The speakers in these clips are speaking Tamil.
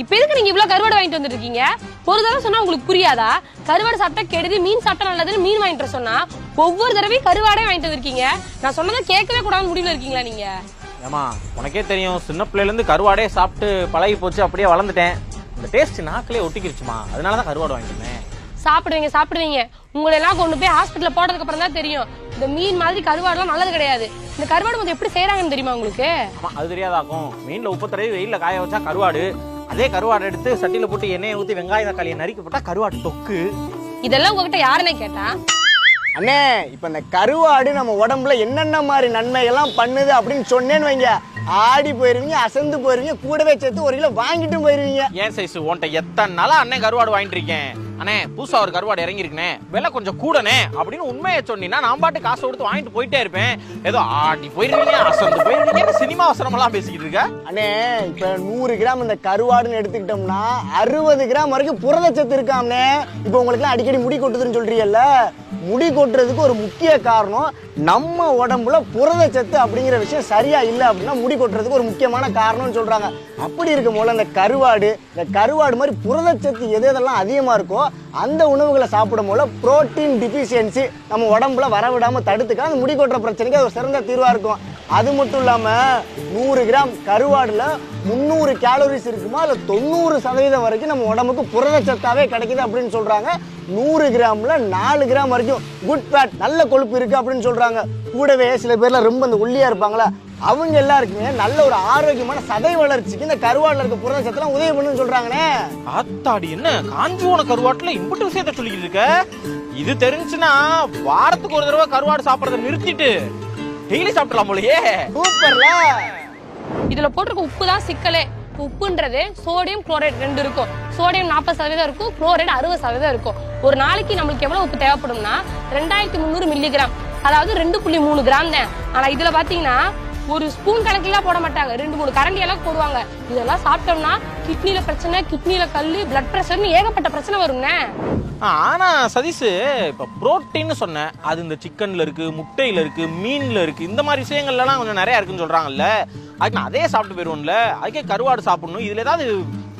இப்ப எதுக்கு நீங்க இவ்வளவு கருவாடு வாங்கிட்டு வந்துட்டு இருக்கீங்க ஒரு தடவை சொன்னா உங்களுக்கு புரியாதா? கருவாடு சாப்பிட்டா கெடுதி மீன் சாப்பிட்டா நல்லதுன்னு மீன் வாங்கிட்டு சொன்னா ஒவ்வொரு தடவையும் கருவாடே வாங்கிட்டு வந்திருக்கீங்க. நான் சொன்னதை கேட்கவே கூடாதுன்னு முடிவுல இருக்கீங்களா நீங்க? ஏமா உனக்கே தெரியும் சின்ன பிள்ளையிலேருந்து கருவாடே சாப்பிட்டு பழகி போச்சு அப்படியே வளர்ந்துட்டேன். இந்த டேஸ்ட் நாக்கிலே ஒட்டிக்கிருச்சுமா. அதனால தான் கருவாடு வாங்கிட்டு வந்தேன். சாப்பிடுவீங்க சாப்பிடுவீங்க. உங்களை எல்லாம் கொண்டு போய் ஹாஸ்பிட்டல்ல போட்டதுக்கு அப்புறம் தான் தெரியும். இந்த மீன் மாதிரி கருவாடுலாம் நல்லது கிடையாது. இந்த கருவாடு வந்து எப்படி செய்யறாங்கன்னு தெரியுமா உங்களுக்கு? அது தெரியாதாக்கும். மீன்ல உப்பு தடவி வெயில்ல காய வச்சா கருவாடு. அதே கருவாடு எடுத்து சட்டியில போட்டு எண்ணெயை ஊத்தி வெங்காய தக்காளியை நறுக்கி போட்டா கருவாடு தொக்கு. இதெல்லாம் உங்ககிட்ட யாருன்னு கேட்டா? அண்ணே இப்ப இந்த கருவாடு நம்ம உடம்புல என்னென்ன மாதிரி நன்மைகள்லாம் பண்ணுது அப்படின்னு சொன்னேன்னு வைங்க. ஆடி போயிருவீங்க அசந்து போயிருவீங்க கூடவே சேர்த்து ஒரு கிலோ வாங்கிட்டும் போயிருவீங்க. ஏன் சைஸ் உன்ட்ட எத்தனை நாளா அண்ணன் கருவாடு வாங்கிட்டு இருக்கேன். அண்ணே புதுசா ஒரு கருவாடு இறங்கிருக்கனே விலை கொஞ்சம் கூடனே அப்படின்னு உண்மையை சொன்னீங்கன்னா நான் பாட்டு காசு கொடுத்து வாங்கிட்டு போயிட்டே இருப்பேன். ஏதோ ஆடி போயிருந்தீங்க அசந்து போயிருந்தீங்க சினிமா அவசரமெல்லாம் பேசிக்கிட்டு இருக்க? அண்ணே இப்ப நூறு கிராம் இந்த கருவாடுன்னு எடுத்துக்கிட்டோம்னா அறுபது கிராம் வரைக்கும் புரதச்சத்து இருக்காம்னே இப்போ உங்களுக்கு அடிக்கடி முடி கொட்டுதுன்னு சொல்றீங்கல்ல முடி கொட்டுறதுக்கு ஒரு முக்கிய காரணம் நம்ம உடம்புல புரதச்சத்து அப்படிங்கிற விஷயம் சரியா இல்லை அப்படின்னா முடி கொட்டுறதுக்கு ஒரு முக்கியமான காரணம்னு சொல்றாங்க. அப்படி இருக்கும் போல இந்த கருவாடு இந்த கருவாடு மாதிரி புரதச்சத்து எது எதெல்லாம் அதிகமா இருக்கோ அந்த உணவுகளை சாப்பிடும் போல புரோட்டீன் டிஃபிஷியன்சி நம்ம உடம்புல வரவிடாமல் தடுத்துக்க அந்த முடி கொட்டுற பிரச்சனைக்கு அது ஒரு சிறந்த தீர்வாக இருக்கும். அது மட்டும் இல்லாமல் நூறு கிராம் கருவாடில் முந்நூறு கேலோரிஸ் இருக்குமா? அதில் தொண்ணூறு சதவீதம் வரைக்கும் நம்ம உடம்புக்கு புரதச்சத்தாவே கிடைக்குது அப்படின்னு சொல்கிறாங்க நூறு கிராம்ல நாலு கிராம் வரைக்கும் குட் ஃபேட் நல்ல கொழுப்பு இருக்கு அப்படின்னு சொல்றாங்க. கூடவே சில பேர்ல ரொம்ப இந்த ஒல்லியா இருப்பாங்களா? அவங்க எல்லாருக்குமே நல்ல ஒரு ஆரோக்கியமான சதை வளர்ச்சிக்கு இந்த கருவாடுல இருக்க புரதச்சத்தெல்லாம் உதவி பண்ணுன்னு சொல்றாங்கண்ணே. ஆத்தாடி என்ன? காஞ்சி போன கருவாட்டுல இம்புட்டு விஷயத்த சொல்லிக்கிட்டு இருக்க? இது தெரிஞ்சுன்னா வாரத்துக்கு ஒரு தடவை கருவாடு சாப்பிடறத நிறுத்திட்டு டெய்லி சாப்பிடலாம் போலயே. சூப்பர்ல இதுல போட்டிருக்க உப்பு தான் சிக்கலே. உப்புன்றது சோடியம் குளோரைட் ரெண்டு இருக்கும். சோடியம் நாற்பது சதவீதம் இருக்கும் குளோரைட் அறுபது சதவீதம் இருக்கும். ஒரு நாளைக்கு நம்மளுக்கு எவ்வளவு உப்பு தேவைப்படும்னா ரெண்டாயிரத்தி முந்நூறு மில்லிகிராம் அதாவது ரெண்டு புள்ளி மூணு கிராம் தான். ஆனா இதுல பாத்தீங்கன்னா ஒரு ஸ்பூன் கணக்கெல்லாம் போட மாட்டாங்க. ரெண்டு மூணு கரண்டி எல்லாம் போடுவாங்க. இதெல்லாம் சாப்பிட்டோம்னா கிட்னில பிரச்சனை கிட்னில கல்லு பிளட் பிரஷர்னு ஏகப்பட்ட பிரச்சனை வரும்னே ஆனா சதீஷ் இப்ப புரோட்டீன் சொன்னேன். அது இந்த சிக்கன்ல இருக்கு முட்டையில இருக்கு மீன்ல இருக்கு. இந்த மாதிரி விஷயங்கள்ல எல்லாம் கொஞ்சம் நிறைய இருக்குன்னு சொல்றாங்கல்ல. அதுக்கு நான் அதே சாப்பிட்டு போயிருவோம்ல அதுக்கே கருவாடு சாப்பிடணும். இதுல ஏதாவது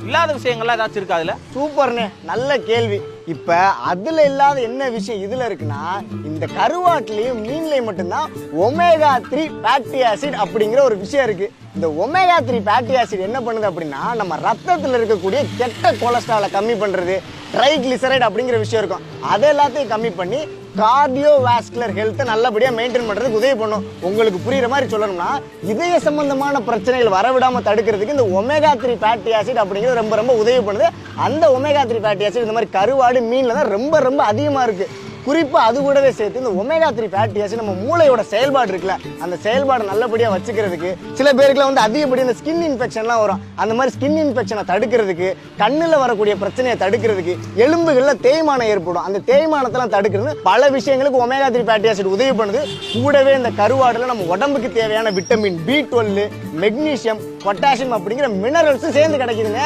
இல்லாத விஷயங்கள்லாம் ஏதாச்சும் இருக்கா அதுல? சூப்பர்ண்ணே. நல்ல கேள்வி. இப்ப அதுல இல்லாத என்ன விஷயம் இதுல இருக்குன்னா இந்த கருவாட்டிலையும் மீன்லயும் மட்டும்தான் ஒமேகா த்ரீ ஃபேட்டி ஆசிட் அப்படிங்கிற ஒரு விஷயம் இருக்கு. இந்த ஒமேகா த்ரீ ஃபேட்டி ஆசிட் என்ன பண்ணுது அப்படின்னா நம்ம ரத்தத்தில் இருக்கக்கூடிய கெட்ட கொலஸ்ட்ராலை கம்மி பண்ணுறது ட்ரைக்ளிசரைட் அப்படிங்கிற விஷயம் இருக்கும். அதை எல்லாத்தையும் கம்மி பண்ணி கார்டியோ வாஸ்குலர் ஹெல்த்தை நல்லபடியாக மெயின்டைன் பண்ணுறதுக்கு உதவி பண்ணும். உங்களுக்கு புரிகிற மாதிரி சொல்லணும்னா இதய சம்பந்தமான பிரச்சனைகள் வரவிடாமல் தடுக்கிறதுக்கு இந்த ஒமேகா த்ரீ ஃபேட்டி ஆசிட் அப்படிங்கிறது ரொம்ப ரொம்ப உதவி பண்ணுது. அந்த ஒமேகா த்ரீ ஃபேட்டி ஆசிட் இந்த மாதிரி கருவாடு மீனில் தான் ரொம்ப ரொம்ப அதிகமாக இருக்குது குறிப்பாக அது கூடவே சேர்த்து இந்த ஒமேகா த்ரீ ஃபேட்டி ஆசிட் நம்ம மூளையோட செயல்பாடு இருக்குல்ல அந்த செயல்பாடு நல்லபடியாக வச்சுக்கிறதுக்கு சில பேருக்குலாம் வந்து அதிகப்படி இந்த ஸ்கின் இன்ஃபெக்ஷன்லாம் வரும். அந்த மாதிரி ஸ்கின் இன்ஃபெக்ஷனை தடுக்கிறதுக்கு கண்ணில் வரக்கூடிய பிரச்சனையை தடுக்கிறதுக்கு எலும்புகளில் தேய்மானம் ஏற்படும். அந்த தேய்மானத்தெல்லாம் தடுக்கிறது பல விஷயங்களுக்கு ஒமேகா த்ரீ ஃபேட்டி ஆசிட் உதவி பண்ணுது. கூடவே இந்த கருவாடில் நம்ம உடம்புக்கு தேவையான vitamin B twelve magnesium potassium அப்படிங்கிற மினரல்ஸும் சேர்ந்து கிடைக்குதுங்க.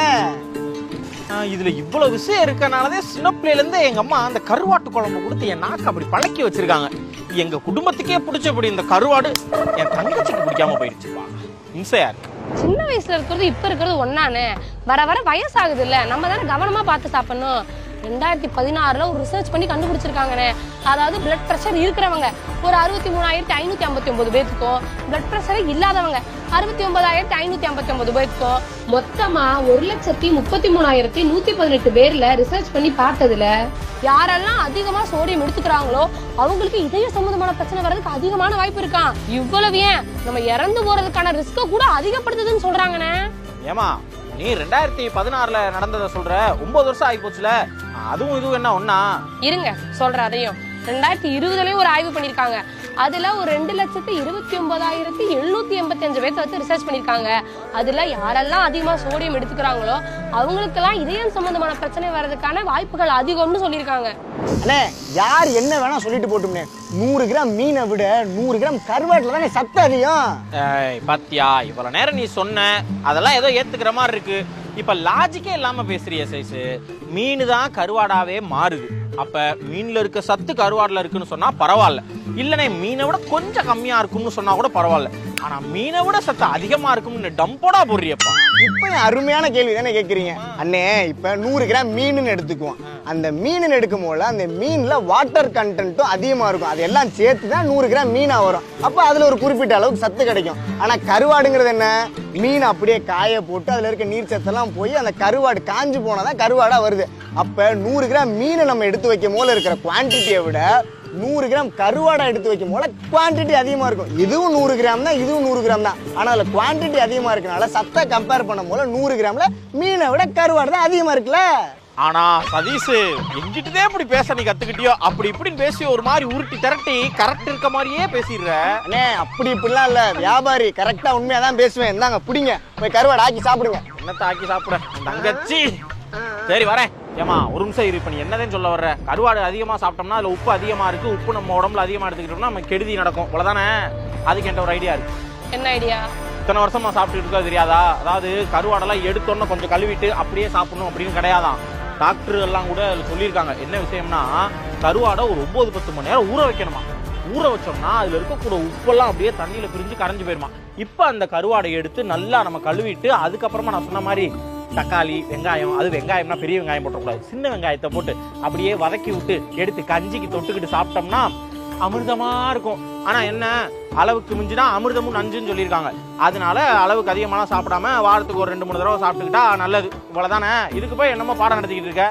இதுல இவ்வளவு விஷயம் இருக்கனாலதான் சின்ன பிள்ளையில இருந்து எங்க அம்மா அந்த கருவாட்டு குழம்பு கொடுத்து என் நாக்கு அப்படி பழக்கி வச்சிருக்காங்க. எங்க குடும்பத்துக்கே பிடிச்சபடி இந்த கருவாடு என் தங்கச்சிக்கு பிடிக்காம போயிடுச்சுப்பா இம்சையா இருக்கு. சின்ன வயசுல இருக்கிறது இப்ப இருக்கிறது ஒன்னானு வர வர வயசாகுது இல்ல நம்ம தானே கவனமா பார்த்து சாப்பிடணும். ரெண்டாயிரத்தி பதினாறுல ஒரு ரிசர்ச் பண்ணி கண்டுபிடிச்சிருக்காங்கண்ணே. அதாவது பிளட் பிரஷர் இருக்கிறவங்க. ஒரு அறுபத்தி மூணாயிரத்தி ஐநூத்தி ஐம்பத்தி ஒன்பது பேத்துக்கும் பிளட் பிரஷரே இல்லாதவங்க. அறுபத்தி ஒன்பதாயிரத்தி ஐநூத்தி ஐம்பத்தி ஒன்பது பேருக்கும் மொத்தமா ஒரு லட்சத்தி முப்பத்தி மூணாயிரத்தி நூத்தி பதினெட்டு பேர்ல ரிசர்ச் பண்ணி பார்த்ததுல யாரெல்லாம் அதிகமா சோடியம் எடுத்துக்கிறாங்களோ அவங்களுக்கு இதய சம்பந்தமான பிரச்சனை வர்றதுக்கு அதிகமான வாய்ப்பு இருக்கான் இவ்வளவு ஏன்? நம்ம இறந்து போறதுக்கான ரிஸ்க கூட அதிகப்படுத்துதுன்னு சொல்றாங்கண்ணே. ஏமா நீ ரெண்டாயிரத்தி பதினாறுல நடந்ததை சொல்ற. ஒன்பது வருஷம் ஆகி போச்சுல அதுவும் இதுவும் என்ன ஒன்னா இருங்க சொல்ற அதையும். ரெண்டாயிரத்தி இருபதுலயும் ஒரு ஆய்வு பண்ணிருக்காங்க. அதுல ஒரு ரெண்டு லட்சத்தி இருபத்தி ஒன்பதாயிரத்தி எழுநூத்தி எண்பத்தி அஞ்சு பேர்த்த வச்சு ரிசர்ச் பண்ணிருக்காங்க. அதுல யாரெல்லாம் அதிகமா சோடியம் எடுத்துக்கிறாங்களோ அவங்களுக்கெல்லாம் இதயம் சம்பந்தமான பிரச்சனை வர்றதுக்கான வாய்ப்புகள் அதிகம்னு சொல்லியிருக்காங்க அண்ணே யார் என்ன வேணா சொல்லிட்டு போட்டும்னே. நூறு கிராம் மீனை விட நூறு கிராம் கருவாட்டில் தானே சத்து அதிகம்? ஏய், பாத்தியா இவ்வளவு நேரம் நீ சொன்ன அதெல்லாம் ஏதோ ஏத்துக்கிற மாதிரி இருக்கு. இப்ப லாஜிக்கே இல்லாம பேசுறிய சைஸ். மீன் தான் கருவாடாவே மாறுது. அப்போ மீனில் இருக்க சத்து கருவாடில் இருக்குன்னு சொன்னால் பரவாயில்ல. இல்லனே மீனை விட கொஞ்சம் கம்மியா இருக்கும்னு சொன்னா கூட பரவாயில்ல. ஆனா மீனை விட சத்து அதிகமா இருக்கும்னு டம்போடா போடுறியப்பா. இப்போ அருமையான கேள்வி தானே கேட்குறீங்க அண்ணே இப்போ நூறு கிராம் மீனுன்னு எடுத்துக்குவோம். அந்த மீனுன்னு எடுக்கும் போது அந்த மீனில் வாட்டர் கண்டென்ட்டும் அதிகமாக இருக்கும். அது எல்லாம் சேர்த்து தான் நூறு கிராம் மீனாக வரும். அப்போ அதில் ஒரு குறிப்பிட்ட அளவுக்கு சத்து கிடைக்கும். ஆனால் கருவாடுங்கிறது என்ன? மீன் அப்படியே காய போட்டு அதில் இருக்க நீர் சத்தெல்லாம் போய் அந்த கருவாடு காஞ்சு போனால் தான் கருவாடாக வருது. அப்போ நூறு கிராம் மீனை நம்ம எடுத்து வைக்கும் போல இருக்கிற குவான்டிட்டியை விட நூறு கிராம் கருவாடை எடுத்து வைக்கும் போல குவான்டிட்டி அதிகமாக இருக்கும். இதுவும் நூறு கிராம் தான் இதுவும் நூறு கிராம் தான். ஆனால் அதில் குவான்டிட்டி அதிகமாக இருக்கனால சத்தை கம்பேர் பண்ணும் போல நூறு கிராம்ல மீனை விட கருவாடு தான் அதிகமாக இருக்குல்ல? ஆனா சதீஷ் எங்கிட்டதே இப்படி பேச நீ கத்துக்கிட்டியோ? அப்படி இப்படின்னு பேசி ஒரு மாதிரி உருட்டி திரட்டி கரெக்ட் இருக்க மாதிரியே பேசிடுற. அண்ணே அப்படி இப்படிலாம் இல்லை. வியாபாரி கரெக்டாக உண்மையாக தான் பேசுவேன். இந்தாங்க பிடிங்க. போய் கருவாடை ஆக்கி சாப்பிடுங்க. என்னத்த ஆக்கி சாப்பிட தங்கச்சி. சரி வரேன். ஏமா ஒரு நிமிஷம் இரு. இப்ப நீ என்னதான் சொல்ல வர்ற? கருவாடு அதிகமா சாப்பிட்டோம்னா அதுல உப்பு அதிகமா இருக்கு. உப்பு நம்ம உடம்புல அதிகமா எடுத்துக்கிட்டோம்னா நம்ம கெடுதி நடக்கும். அவ்வளவுதானே? அதுக்கு என்கிட்ட ஒரு ஐடியா இருக்கு. என்ன ஐடியா இத்தனை வருஷமா சாப்பிட்டு இருக்கா தெரியாதா? அதாவது கருவாடெல்லாம் எடுத்தோன்னு கொஞ்சம் கழுவிட்டு அப்படியே சாப்பிடணும் அப்படின்னு கிடையாதான். டாக்டர் எல்லாம் கூட சொல்லியிருக்காங்க. என்ன விஷயம்னா கருவாடை ஒரு ஒன்பது பத்து மணி நேரம் ஊற வைக்கணுமா? ஊற வச்சோம்னா அதுல இருக்கக்கூடிய உப்பெல்லாம் அப்படியே தண்ணியில பிரிஞ்சு கரைஞ்சு போயிருமா? இப்போ அந்த கருவாடை எடுத்து நல்லா நம்ம கழுவிட்டு அதுக்கப்புறமா நான் சொன்ன மாதிரி தக்காளி வெங்காயம் அது வெங்காயம்னா பெரிய வெங்காயம் போட்டக்கூடாது. சின்ன வெங்காயத்தை போட்டு அப்படியே வதக்கி விட்டு எடுத்து கஞ்சிக்கு தொட்டுக்கிட்டு சாப்பிட்டோம்னா அமிர்தமா இருக்கும். ஆனா என்ன அளவுக்கு மிஞ்சினா அமிர்தமும் நஞ்சுன்னு சொல்லியிருக்காங்க. அதனால அளவுக்கு அதிகமான சாப்பிடாம வாரத்துக்கு ஒரு ரெண்டு மூணு தடவை சாப்பிட்டுக்கிட்டா நல்லது. இவ்வளோதானே இதுக்கு போய் என்னமோ பாடம் நடத்திக்கிட்டு இருக்க?